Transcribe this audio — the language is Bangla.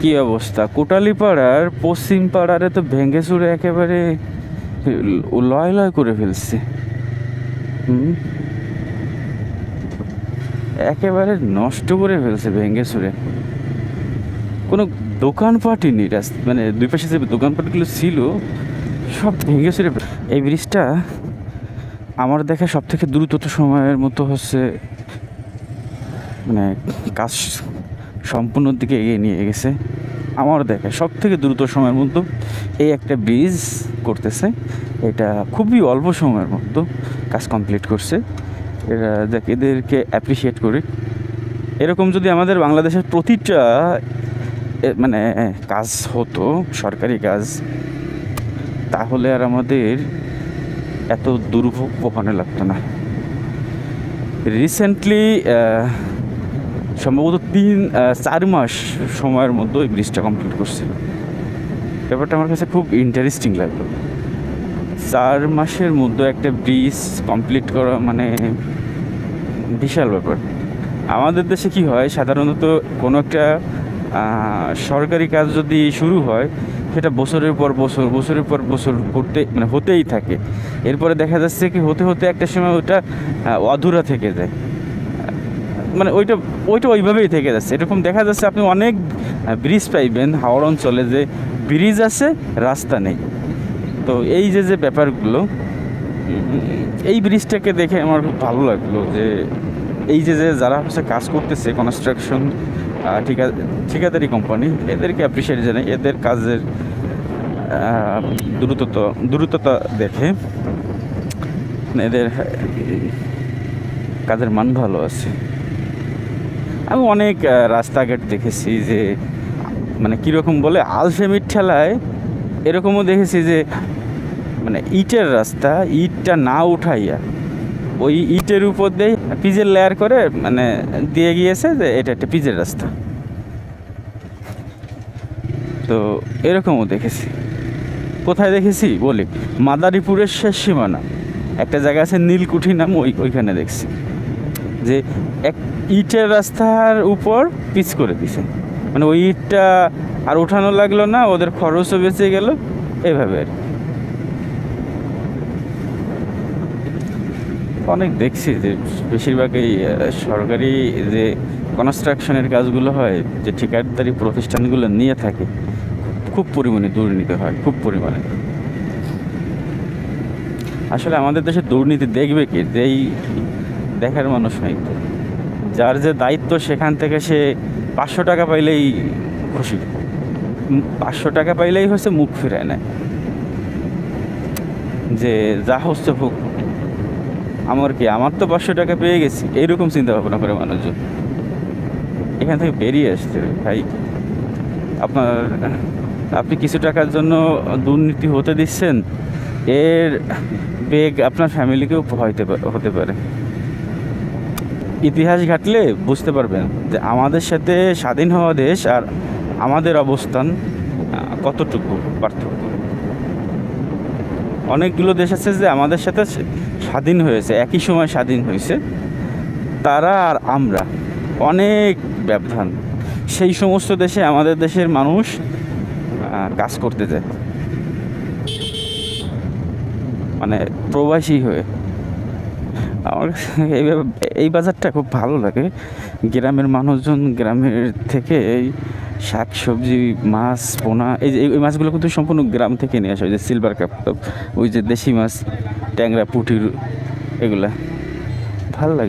কি অবস্থা? কোটালি পাড়ার পশ্চিম পাড়ারে তো ভেঙে চুরে একেবারে লয় লয় করে ফেলছে। একেবারে নষ্ট করে ফেলছে ভেঙে চুরে কোনো দোকানপাটই নেই রাস্তা মানে দুই পাশে যে দোকানপাটগুলো ছিল, সব ভেঙে চুরে এই ব্রিজটা আমার দেখা সব থেকে দ্রুতত সময়ের মতো হচ্ছে মানে কাজ সম্পূর্ণর দিকে এগিয়ে নিয়ে গেছে। আমার দেখা সব থেকে দ্রুত সময়ের মধ্যে এই একটা ব্রিজ করতেছে। এটা খুবই অল্প সময়ের মধ্যে কাজ কমপ্লিট করছে। এরা দেখ, এদেরকে অ্যাপ্রিসিয়েট করি। এরকম যদি আমাদের বাংলাদেশের প্রতিটা মানে কাজ হতো, সরকারি কাজ, তাহলে আর আমাদের এত দুর্ভোগ পোহানো লাগতো না। রিসেন্টলি সম্ভবত তিন চার মাস সময়ের মধ্যে ওই ব্রিজটা কমপ্লিট করছে। ব্যাপারটা আমার কাছে খুব ইন্টারেস্টিং লাগল। চার মাসের মধ্যে একটা ব্রিজ কমপ্লিট করা মানে বিশাল ব্যাপার। আমাদের দেশে কি হয়, সাধারণত কোনো একটা সরকারি কাজ যদি শুরু হয়, সেটা বছরের পর বছর, বছরের পর বছর করতে মানে হতেই থাকে। এরপরে দেখা যাচ্ছে কি, হতে হতে একটা সময় ওটা অধুরা থেকে যায়। মানে ওইটা ওইটা ওইভাবেই থেকে যাচ্ছে। এরকম দেখা যাচ্ছে আপনি অনেক ব্রিজ পাইবেন হাওড় অঞ্চলে যে ব্রিজ আছে, রাস্তা নেই। তো এই যে যে ব্যাপারগুলো, এই ব্রিজটাকে দেখে আমার খুব ভালো লাগল যে, এই যে যে যারা হচ্ছে কাজ করতেছে কনস্ট্রাকশন ঠিকা, ঠিকাদারি কোম্পানি এদেরকে অ্যাপ্রিসিয়েট জানাই। এদের কাজের দ্রুততা দ্রুততা দেখে, এদের, কাজের মান ভালো আছে। আমি অনেক রাস্তাঘাট দেখেছি যে মানে কীরকম বলে আলফেমির ঠেলায় এরকমও দেখেছি যে মানে ইটের রাস্তা, ইটটা না উঠাইয়া ওই ইটের উপর দিয়ে পিজের লেয়ার করে মানে দিয়ে গিয়েছে যে, এটা একটা পিজের রাস্তা। তো এরকমও দেখেছি। কোথায় দেখেছি? বলি, মাদারীপুরের শেষ সীমানা। একটা জায়গা আছে নীলকুঠি নাম, ওই ওইখানে দেখছি। যে এক ইটের রাস্তার উপর পিচ করে দিছে। মানে ওই ইটটা আর উঠানো লাগল না, ওদের খরচও বেঁচে গেল, এভাবে আর। অনেক দেখছি যে বেশিরভাগ এই সরকারি যে কনস্ট্রাকশনের কাজগুলো হয়, যে ঠিকাদারি প্রতিষ্ঠানগুলো নিয়ে থাকে, খুব পরিমাণে দুর্নীতি হয়, খুব পরিমাণে। আসলে আমাদের দেশে দুর্নীতি দেখবে কি? যেই দেখার মানুষ নাই যার যে দায়িত্ব সেখান থেকে সে পাঁচশো টাকা পাইলেই খুশি। পাঁচশো টাকা পাইলেই হচ্ছে মুখ ফিরায় নেয়। যে যা হচ্ছে হোক আমার কি, আমার তো পাঁচশো টাকা পেয়ে গেছি। এইরকম চিন্তা ভাবনা করে মানুষজন। এখান থেকে বেরিয়ে আসতে ভাই। আপনার, আপনি কিছু টাকার জন্য দুর্নীতি হতে দিচ্ছেন। এর বেগ আপনার ফ্যামিলিকেও হইতে হতে পারে। ইতিহাস ঘাটলে বুঝতে পারবেন যে আমাদের সাথে স্বাধীন হওয়া দেশ আর আমাদের অবস্থান কতটুকু পার্থক্য? অনেকগুলো দেশ আছে যে আমাদের সাথে স্বাধীন হয়েছে, একই সময় স্বাধীন হয়েছে। তারা আর আমরা অনেক ব্যবধান। সেই সমস্ত দেশে আমাদের দেশের মানুষ কাজ করতে যায় মানে প্রবাসী হয়ে। আমার এই এই বাজারটা খুব ভালো লাগে। গ্রামের মানুষজন, গ্রামের থেকে এই শাক, সবজি, মাছ, পোনা, এই যে, এই মাছগুলো কিন্তু সম্পূর্ণ গ্রাম থেকে নিয়ে আসা হয়, যে সিলভার কাপ ওই যে দেশি মাছ, ট্যাংরা পুঁটির এগুলা। ভালো লাগে।